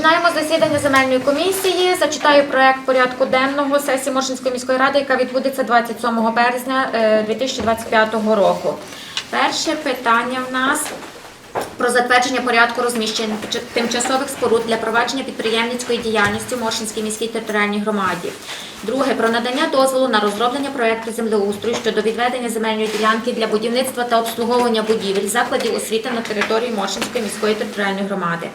Починаємо засідання земельної комісії. Зачитаю проект порядку денного сесії Моршинської міської ради, яка відбудеться 27 березня е, 2025 року. Перше питання в нас про затвердження порядку розміщення тимчасових споруд для провадження підприємницької діяльності в Моршинській міській територіальній громаді. Друге про надання дозволу на розроблення проекту землеустрою щодо відведення земельної ділянки для будівництва та обслуговування будівель закладів освіти на території Моршинської міської територіальної громади.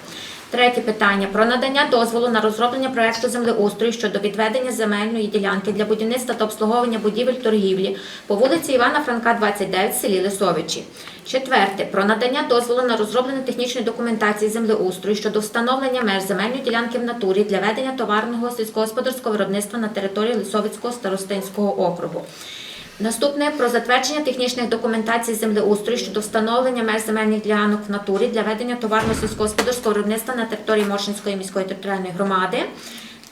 Третє питання про надання дозволу на розроблення проекту землеустрою щодо відведення земельної ділянки для будівництва та обслуговування будівель торгівлі по вулиці Івана Франка, 29 в селі Лисовичі. Четверте про надання дозволу на розроблення технічної документації землеустрою щодо встановлення меж земельної ділянки в натурі для ведення товарного сільськогосподарського виробництва на території Лисовицького старостинського округу. Наступне про затвердження технічних документацій землеустрою щодо встановлення меж земельних ділянок в натурі для ведення товарно сільськогосподарського виробництва на території Моршинської міської територіальної громади.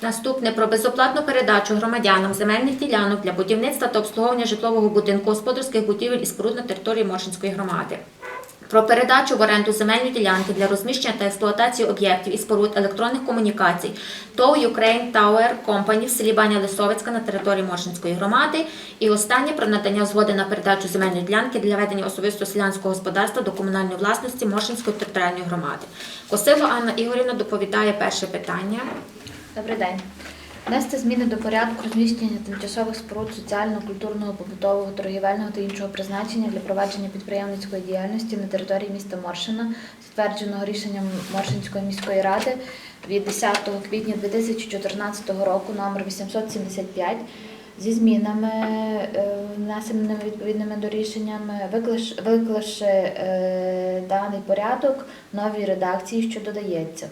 Наступне про безоплатну передачу громадянам земельних ділянок для будівництва та обслуговування житлового будинку, господарських будівель і споруд на території Моршинської громади. Про передачу в оренду земельної ділянки для розміщення та експлуатації об'єктів і споруд електронних комунікацій ТОВ Ukraine Tower Company в селі Баня Лисовицька на території Моршинської громади. І останнє про надання згоди на передачу земельної ділянки для ведення особисто селянського господарства до комунальної власності Моршинської територіальної громади. Косило Анна Ігорівна доповідає перше питання. Добрий день. Внести зміни до порядку розміщення тимчасових споруд соціального, культурного, побутового, торгівельного та іншого призначення для провадження підприємницької діяльності на території міста Моршина, затвердженого рішенням Моршинської міської ради від 10 квітня 2014 року номер 875 зі змінами, е, внесеними відповідними до рішеннями, виклаш- е, даний порядок новій редакції, що додається.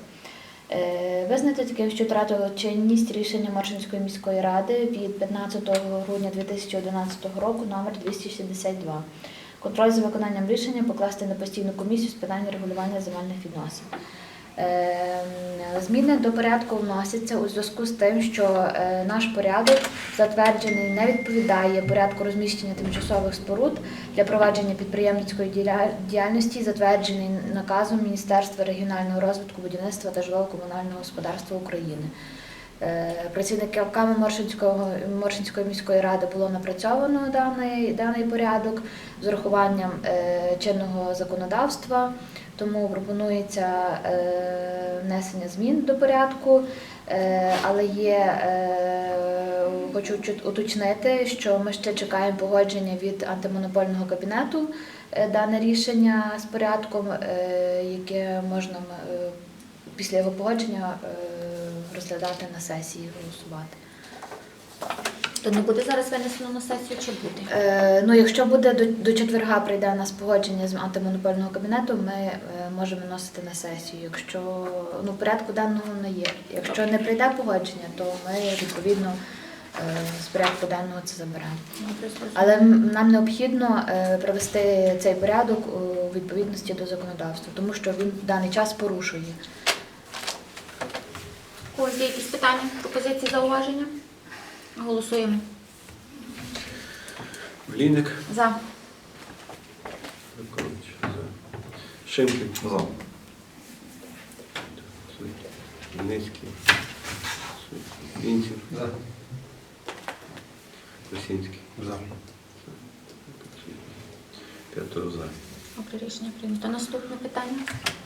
Е, Визнати таким, що втратило чинність рішення Моршинської міської ради від 15 грудня 2011 року номер 262. Контроль за виконанням рішення покласти на постійну комісію з питань регулювання земельних відносин. Е, Зміни до порядку вносяться у зв'язку з тим, що е, наш порядок затверджений не відповідає порядку розміщення тимчасових споруд для провадження підприємницької діяльності, затверджений наказом Міністерства регіонального розвитку, будівництва та житлово-комунального господарства України. Е, Працівниками Моршинської міської ради було напрацьовано даний, даний порядок з урахуванням е, чинного законодавства, тому пропонується е, внесення змін до порядку. Е, Але є, е, хочу уточнити, що ми ще чекаємо погодження від антимонопольного кабінету дане рішення з порядком, яке можна після його погодження розглядати на сесії, голосувати. То не буде зараз винесено на сесію чи буде? Е, ну, якщо буде до, до четверга прийде нас погодження з антимонопольного кабінету, ми е, можемо носити на сесію. Якщо ну порядку денного не є. Якщо не прийде погодження, то ми відповідно е, з порядку денного це заберемо. Але нам необхідно е, привести цей порядок у відповідності до законодавства, тому що він в даний час порушує. У когось є якісь питання, пропозиції, зауваження? Голосуємо. Глінник. За. Рибкович. За. Шимкін. За. Вінницький. Інців. За. Косінський. За. П'ятеро за. Добре, рішення прийнято. Наступне питання.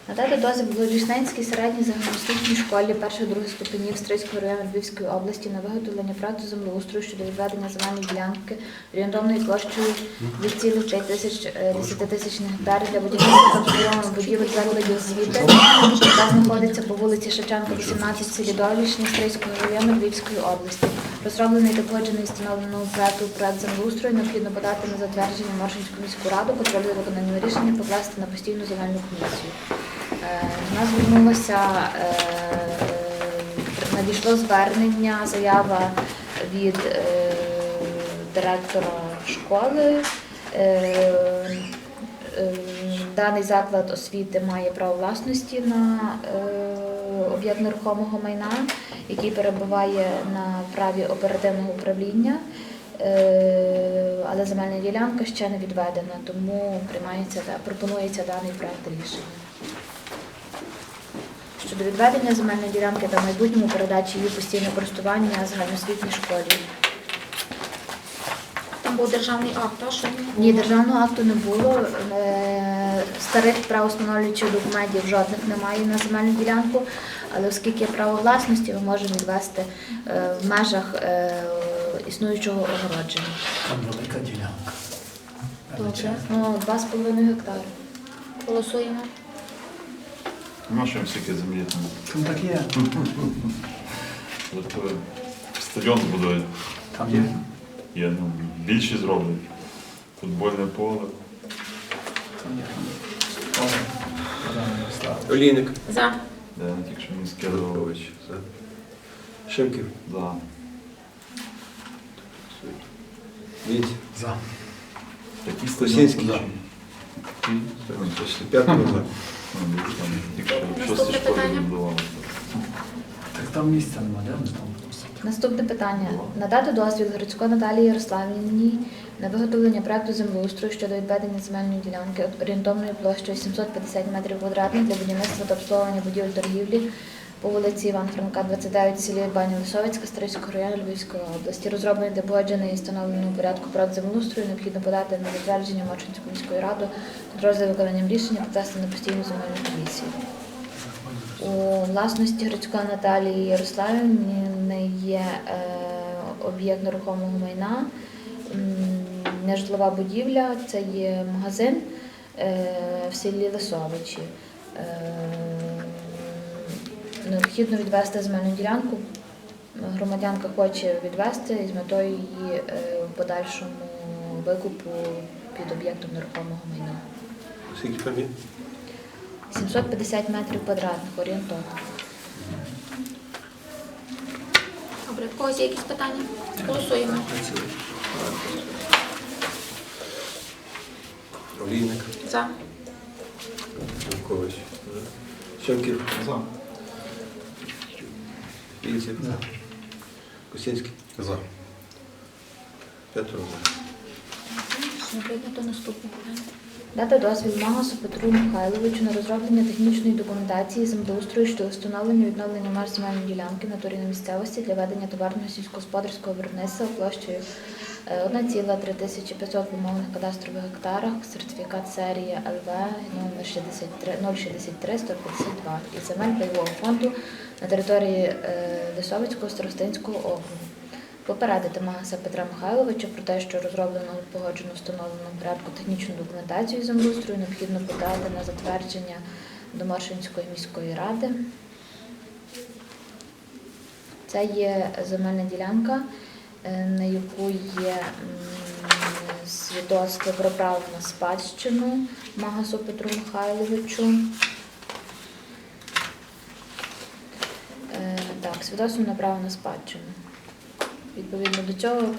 Надати дозвіл Лорішненській середній загальноосвітній школі перших других ступенів Стрийського району Львівської області на виготовлення проекту землеустрою щодо відведення земельної ділянки орієнтовною площею 2,5 тисячних гектарів для будівництва та будівель закладів освіти, яка знаходиться по вулиці Шевченка, 18 в селі Долішні Стрийського району Львівської області. Розроблений та погоджений встановленого проекту проект землеустрою необхідно подати на затвердження Моршинську міську раду, контроль за виконанням рішення покласти на постійну земельну комісію. Е, До нас звернулося, е, надійшло звернення, заява від е, директора школи. Е, Даний заклад освіти має право власності на е, об'єкт нерухомого майна, який перебуває на праві оперативного управління. Е, Але земельна ділянка ще не відведена, тому приймається пропонується даний проект рішення. щодо відведення земельної ділянки та майбутньому передачі її в постійне користування загальноосвітній школі. Там був державний акт, а що Ні, державного акту не було. Е, Старих правоустановлюючих документів жодних немає на земельну ділянку, але оскільки є право власності, ми можемо відвести е, в межах е, існуючого огородження. Там велика ділянка. Добре. Ну, 2,5 гектари. Голосуємо. Ну, що всяке землі там. Там так є. От, е, Стадіон збудують. Там є. Є, ну, більші зроблять. Футбольне поле. Олійник. За. Де я тільки мені скидував. За. Шимків. За. Вінці. За. Такі Косінський. за. Ну, десь там Тільки що Наступне питання. Так там місця нема, де ми там? Наступне питання. Надати дозвіл Грицько Наталії Ярославівні на виготовлення проекту землеустрою щодо відведення земельної ділянки орієнтовною площею 750 метрів квадратних для будівництва та обслуговування будівель торгівлі по вулиці Іван Франка, 29, селі Баня Лисовицька, Стрийського району Львівської області. Розроблений та погоджений і встановлений у порядку проект землеустрою необхідно подати на затвердження Моршинської міської ради контроль за виконанням рішення покласти на постійну земельну комісію. У власності Грицько Наталії Ярославівни є е, об'єкт нерухомого майна, нежитлова будівля, це є магазин е, в селі Лисовичі. Е, необхідно відвести земельну ділянку. Громадянка хоче відвести із метою її в подальшому викупу під об'єктом нерухомого майна. Скільки там є? 750 метрів квадратних орієнтовно. Добре, в когось є якісь питання? Голосуємо. Олійник. За. Маркович. За. За. Вінці. За. Косінський. За. За. Не прийнято наступне питання. Дати дозвіл Магасу Петру Михайловичу на розроблення технічної документації землеустрою щодо встановлення і відновлення меж земельної ділянки на на місцевості для ведення товарного сільськогосподарського виробництва площею е, 1,3500 в умовних кадастрових гектарах, сертифікат серії ЛВ номер 63 063 152 із земель пайового фонду на території е, Лисовицького старостинського округу. Попередити Магаса Петра Михайловича про те, що розроблено погоджено встановленому порядку технічну документацію землеустрою необхідно подати на затвердження до Маршинської міської ради. Це є земельна ділянка, е, на яку є свідоцтво про право на спадщину Магасу Петру Михайловичу. Е, Так, свідоцтво на право на спадщину. Відповідно до цього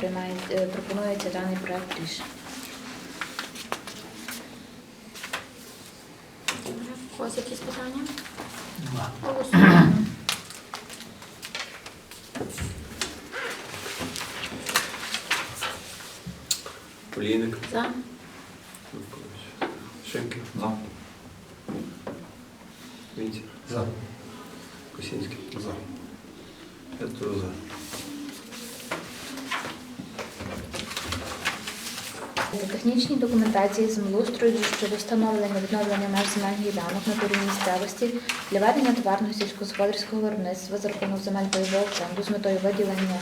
е, пропонується даний проект рішення. Добре, в когось якісь питання? Голосуємо. Олійник. За. Шимків. За. Вінці. За. Косінський. За. П'ятого за. До технічній документації землеустрою щодо встановлення відновлення меж земельних ділянок на території місцевості для ведення товарного сільськогосподарського виробництва за рахунок земель пайового фонду з метою виділення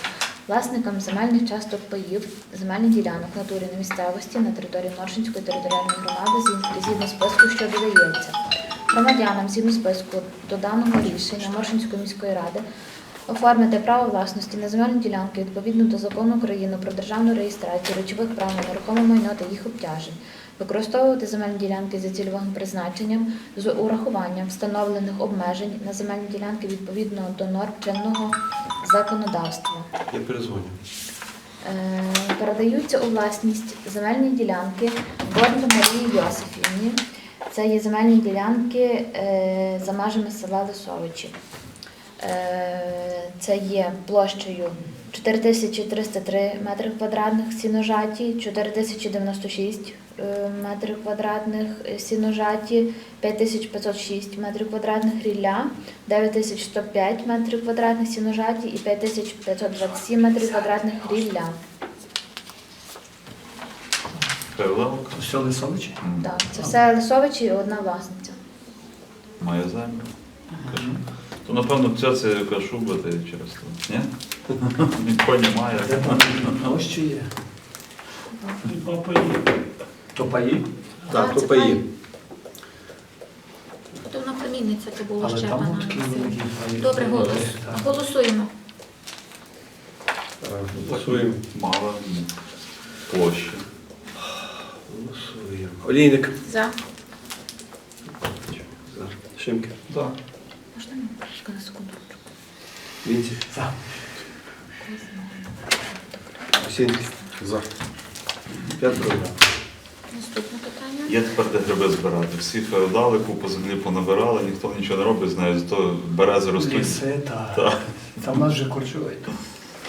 власникам земельних часток паїв земельних ділянок на території на місцевості на території Моршинської територіальної громади згідно списку, що додається. Громадянам згідно списку до даного рішення Моршинської міської ради оформити право власності на земельні ділянки відповідно до закону України про державну реєстрацію речових прав на нерухоме майно та їх обтяжень, використовувати земельні ділянки за цільовим призначенням з урахуванням встановлених обмежень на земельні ділянки відповідно до норм чинного законодавства. Я перезвоню. Е, Передаються у власність земельні ділянки Борду Марії Йосифівні. Це є земельні ділянки е, за межами села Лисовичі. Е, Це є площею 4303 метри квадратних сіножаті, 4096 е, метрів квадратних, сіножаті 5506 метрів квадратних рілля, 9105 метрів квадратних сіножаті і 5527 метрів квадратних рілля. Павловка Все Лисовичі? Так, це все Лисовичі і одна власниця. має землю. Кажу. То напевно ця це яка шуба та й через то. Ні? Нікого немає. Де там площі є? То паї? Так, А, то паї. вона племінниця, то було Але ще там вона. паї. Добре, голос. Так. Голосуємо. Так, Голосуємо. Мала площа. Голосуємо. Олійник. За. За. Шимки. Так. Можна трошки на секунду? Вінці. За. Косінський. За. П'ятеро за. Наступне питання. Є тепер де гриби збирати. Всі феодали, купу землі понабирали, ніхто нічого не робить з нею, зато берези ростуть. Ліси, так. Та. Там нас вже корчують.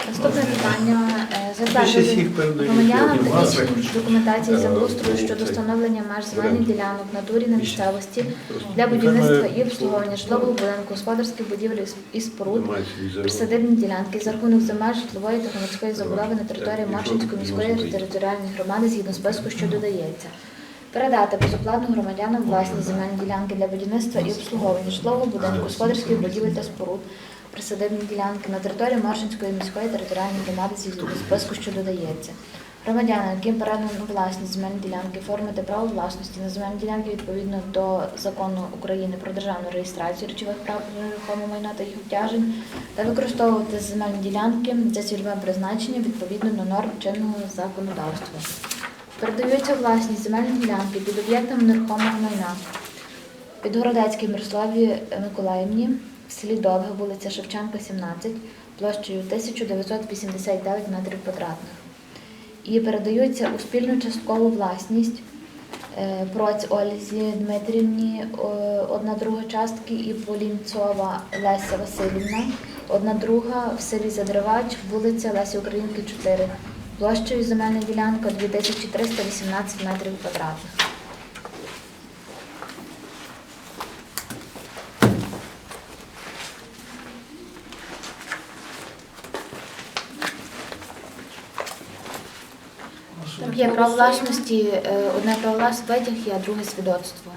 Наступне питання. Більше Затвердження всіх передають. громадянам сьогодні вас документації землеустрою щодо встановлення меж земельних ділянок в натурі на місцевості для будівництва і обслуговування житлового будинку, господарських будівель і споруд, присадибні ділянки за рахунок земель житлової та громадської забудови на території Марчинської міської територіальної громади згідно списку, що додається. Передати безоплатно громадянам власні земельні ділянки для будівництва і обслуговування житлового будинку, господарських будівель та споруд, присадибні ділянки на території Маршинської міської територіальної громади згідно списку, що додається. Громадянам, яким передано власність земельні ділянки, оформити право власності на земельні ділянки відповідно до закону України про державну реєстрацію речових прав на нерухоме майно та їх обтяжень та використовувати земельні ділянки за цільовим призначенням відповідно до норм чинного законодавства. Передаються власність земельні ділянки під об'єктами нерухомого майна. Підгородецькій Мирославі Миколаївні в селі Довге, вулиця Шевченка, 17, площею 1989 метрів квадратних. І передаються у спільну часткову власність е, Проць Ользі Дмитрівні одна друга частки і Полінцова Леся Васильівна, одна друга в селі Задривач, вулиця Лесі Українки, 4, площею земельна ділянка 2318 метрів квадратних. Є право власності, е, одне право власності витяг а друге свідоцтво.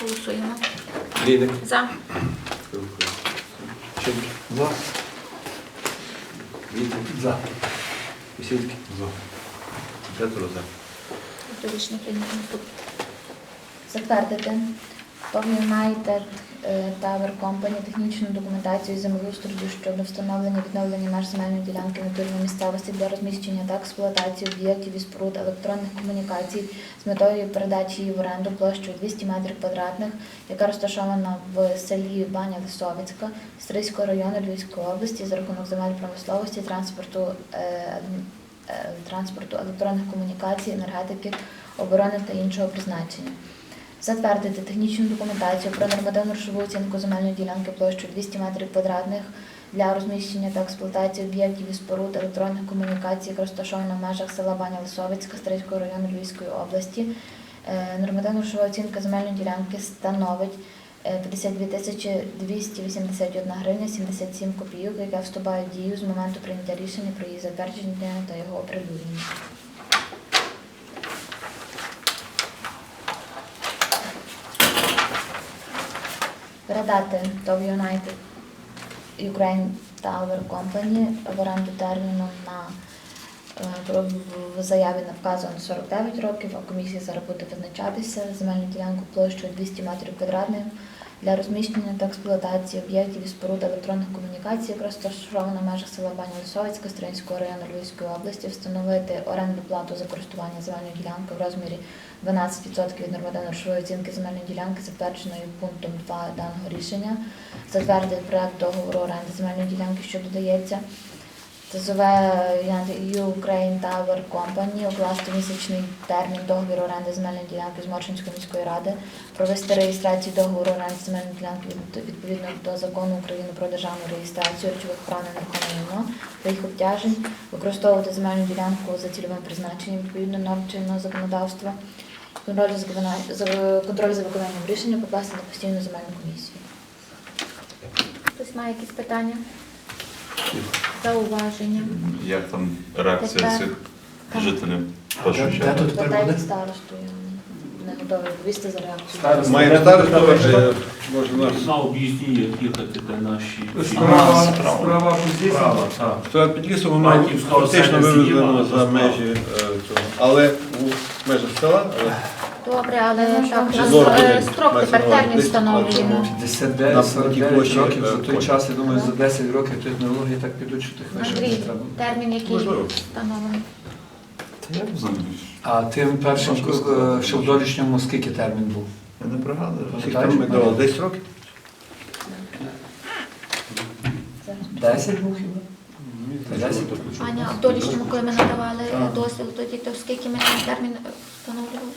Голосуємо. Олійник. За. За. Вінці. За. Косінський. За. П'ятеро за. Тобто рішення прийнято. Затвердити Пов United е, Tower Company технічну документацію землеустрою щодо встановлення відновлення меж земельної ділянки натурної місцевості для розміщення та експлуатації об'єктів і споруд електронних комунікацій з метою передачі її в оренду площею 200 метрів квадратних, яка розташована в селі Баня Лисовицька Стрийського району Львівської області за рахунок земель промисловості, транспорту, е, е, транспорту, електронних комунікацій, енергетики, оборони та іншого призначення. Затвердити технічну документацію про нормативну грошову оцінку земельної ділянки площею 200 метрів квадратних для розміщення та експлуатації об'єктів і споруд електронних комунікацій, яка розташована в межах села Баня Лисовицька Стрийського району Львівської області. Е, Нормативна грошова оцінка земельної ділянки становить е, 52 тисячі 281 гривня 77 копійок, яка вступає в дію з моменту прийняття рішення про її затвердження та його оприлюднення. Передати ТОВ United Ukraine Tower Company в оренду терміну на е, в заяві на вказано 49 років, а комісія зараз буде визначатися. Земельну ділянку площею 200 метрів квадратних для розміщення та експлуатації об'єктів і споруд електронних комунікацій, яка розташована в межах села Баня Лисовицька, Стринського району Львівської області, встановити оренду плату за користування земельною ділянкою в розмірі 12% від нормативно-грошової оцінки земельної ділянки, затвердженої пунктом 2 даного рішення, затвердити проект договору оренди земельної ділянки, що додається, ТЗВ Ukraine Tower Company укласти місячний термін договору оренди земельної ділянки з Моршинської міської ради, провести реєстрацію договору оренди земельної ділянки відповідно до закону України про державну реєстрацію речових прав на майно та їх обтяжень, використовувати земельну ділянку за цільовим призначенням відповідно норм чинного законодавства, контроль за, контроль за виконанням рішення покласти на постійну земельну комісію. Хтось має якісь питання? Зауваження? Як там реакція Тепер- цих жителів? Першу де- де чергу. тут тепер буде? старосту, не готова відповісти за реакцію. Має старосту, е, може наш. На об'їзді, як їхати до наші. Справа, справа. справа Справа, так. То під лісом воно Батьківського фактично вивезено Сієва, за межі е, цього. Але у межах села, але Добре, але Ну, так, нас, е, строк Мається тепер на увазі термін десь встановлюємо. на 59, На 49 площі, років е, за той час, я думаю, за 10 років технології так підуть, що тих вишок не Андрій, треба. термін який Можливо. встановлений? Та я не знаю. А тим першим, е, що в долішньому скільки термін був? Я не пригадую. всіх там ми давали 10 років. 10 був хіба? Та 10? Аня, в долішньому, коли ми надавали Так. дозвіл, тоді то скільки ми там термін е, встановлювали?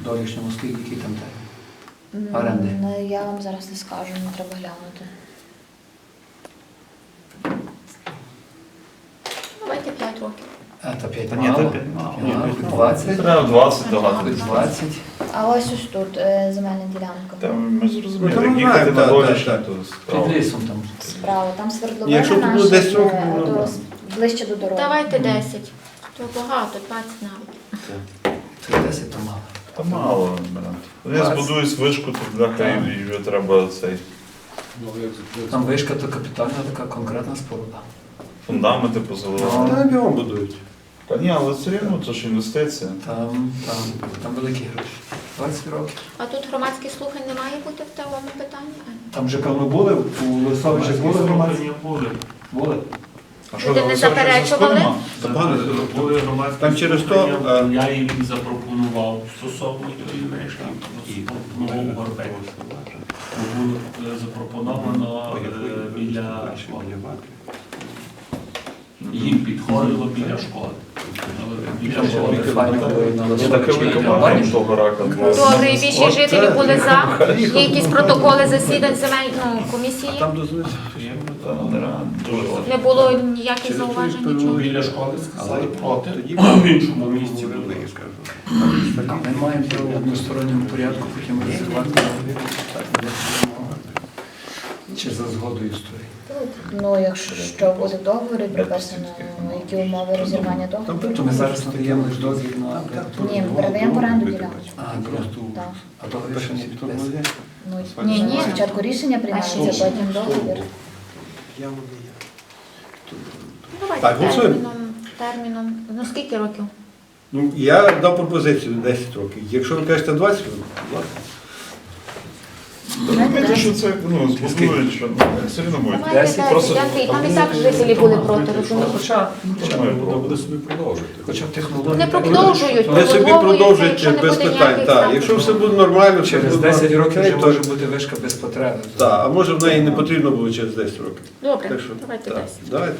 В долішньому скільки, який там термін? М, Оренди. ну, Я вам зараз не скажу, не треба глянути. Давайте 5 років. А, та 5 Та ні, мало. та п'ять мало. Мало, 20. Треба 20 Ага. давати. Хоч 20. А ось ось тут е, земельна ділянка. Там ми зрозуміли, Ну, ми їхати знаємо, на так, долішню, так, то Під справа. лісом там. Справа, там свердловина Якщо тут наша, 10 років, е, ну, до- ближче до дороги. Давайте 10. То багато, 20 навіть. Це 10 то мало. Та мало. блін. Вони Двадцять. збудують вишку, тут бляха, Так. і вже треба цей Там вишка то капітальна така конкретна споруда. фундаменти Ну. позаливати. Та бігом будують. Та ні, але все рівно це ж інвестиція. Там, там, там великі гроші. 20 років. А тут громадських слухань не має бути в тому питанні? Там же певно були, у Лисовичах були громадські? Були. Були. А Люди не заперечували? Та багато Були- громадські Там через то, слухання, е, Я їм запропонував стосовно тої мешки і нового горбеку. Було е, запропоновано е, біля школи. Їм підходило біля школи. Біля школи. Добре, і більшість жителів були за. Є якісь протоколи засідань земельної комісії? Там. Не було ніяких зауважень, нічого. Біля школи сказали проти. Тоді В іншому місці були. Ми маємо право в односторонньому порядку потім розвивати. Чи за згодою сторін. Ну, якщо буде в договорі прописано, які умови розірвання договору. Тобто ми зараз надаємо лише дозвіл на... Ні, ми передаємо в оренду ділянку. А, просто... Так. А договір ще не підписаний. Ну, Ні, ні. Спочатку рішення приймається, потім договір. Давайте Так, голосуємо. терміном, терміном. Ну скільки років? Ну, я дав пропозицію 10 років. Якщо ви кажете 20 років, будь ласка. Розумієте, що це ну, збудують, що ну, все рівно буде. Десять, 10, просто- там і так жителі були проти, розумієш? Хоча, Чому я буде собі продовжувати. хоча б технології... Не продовжують, Ви собі продовжуєте якщо не без буде питань. ніяких Так, якщо все буде нормально, все Через буде 10 років вже то- може бути вишка без потреби. Так, а може в неї не потрібно було через 10 років. Добре, Так що, давайте так, 10. Давайте.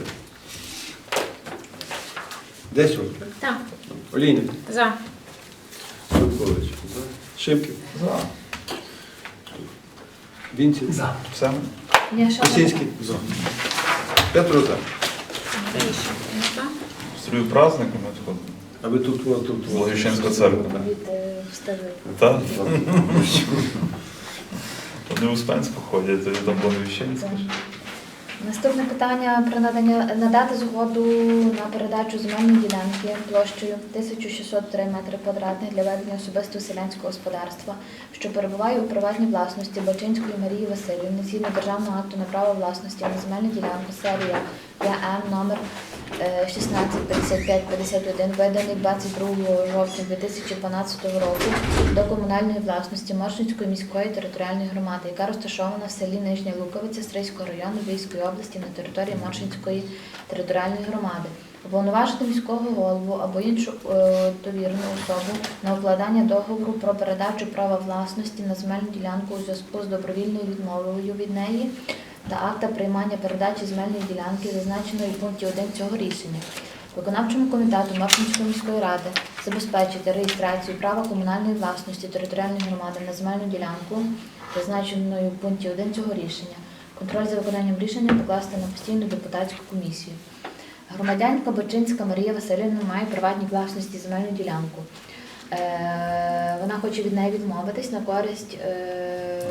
10 років. Так, Олійник, за. Шимкович, Шимків, За. Вінців, За. Все. Ні, За. Петро П'ятеро за. Рішення. Строю праздниками тут. А ви тут, от, тут. от. Церква. від е. Так? Вони в Успенську ходять, тоді там Благовіщенська. Наступне питання про надання надати згоду на передачу земельної ділянки площею 1603 метри квадратних для ведення особистого селянського господарства, що перебуває у приватній власності Бачинської Марії Васильівни згідно державного акту на право власності на земельну ділянку серія ЯМ номер е, 165551, виданий 22 жовтня 2012 року до комунальної власності Моршинської міської територіальної громади, яка розташована в селі Нижня Луковиця Стрийського району Львівської області на території Моршинської територіальної громади. Уповноважити міського голову або іншу е, довірену особу на укладання договору про передачу права власності на земельну ділянку у зв'язку з добровільною відмовою від неї та акта приймання передачі земельної ділянки, зазначеної в пункті 1 цього рішення. Виконавчому комітету Моршинської міської ради забезпечити реєстрацію права комунальної власності територіальної громади на земельну ділянку, зазначеною в пункті 1 цього рішення. Контроль за виконанням рішення покласти на постійну депутатську комісію. Громадянка Бочинська Марія Васильівна має приватній власності земельну ділянку. Е, Вона хоче від неї відмовитись на користь е,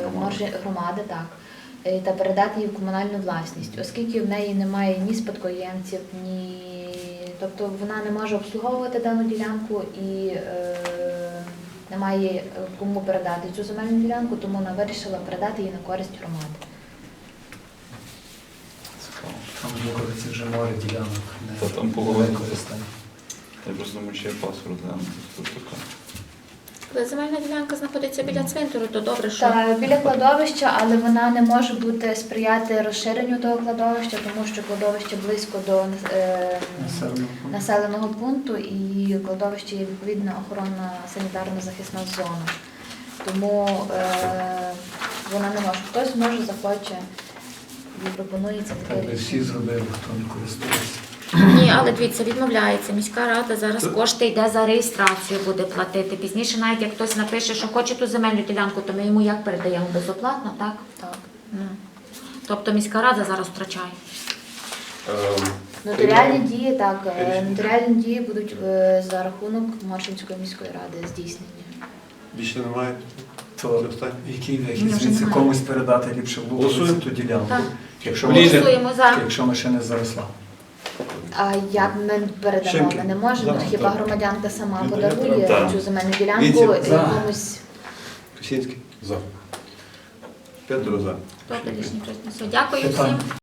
громади, так, та передати її в комунальну власність, оскільки в неї немає ні спадкоємців, ні. Тобто вона не може обслуговувати дану ділянку і е, немає е, кому передати цю земельну ділянку, тому вона вирішила передати її на користь громади. Там в це вже море ділянок. не- Та там не половина. використання. Я просто думаю, чи є паспорт глянути, хто така. Коли земельна ділянка знаходиться біля цвинтару, то добре, що Та біля кладовища, але вона не може бути сприяти розширенню того кладовища, тому що кладовище близько до е, Населеного пункту. населеного пункту і кладовище є відповідна охоронна санітарно-захисна зона. Тому е, вона не може. Хтось може захоче і пропонується Так таке всі зробили, хто не користується. Ні, але дивіться, відмовляється. Міська рада зараз кошти йде за реєстрацію, буде платити. Пізніше, навіть як хтось напише, що хоче ту земельну ділянку, то ми йому як передаємо безоплатно, так? Так. Ну. Тобто міська рада зараз втрачає. Ем, Нотаріальні дії так, е, нотаріальні дії будуть е, за рахунок Моршинської міської ради здійснені. Більше немає. То останнє. який вихід? Ні, вже Звідси немає. комусь передати ліпше в Луковиці Голосуємо. ту ділянку. Так. Якщо Голосуємо за. якщо машина заросла. А як ми передамо? Ми не можемо. Да, Хіба так. громадянка сама Ну, подарує так. цю земельну ділянку Віці, якомусь Косінський. За. Петро за. Добре, Дякую всім.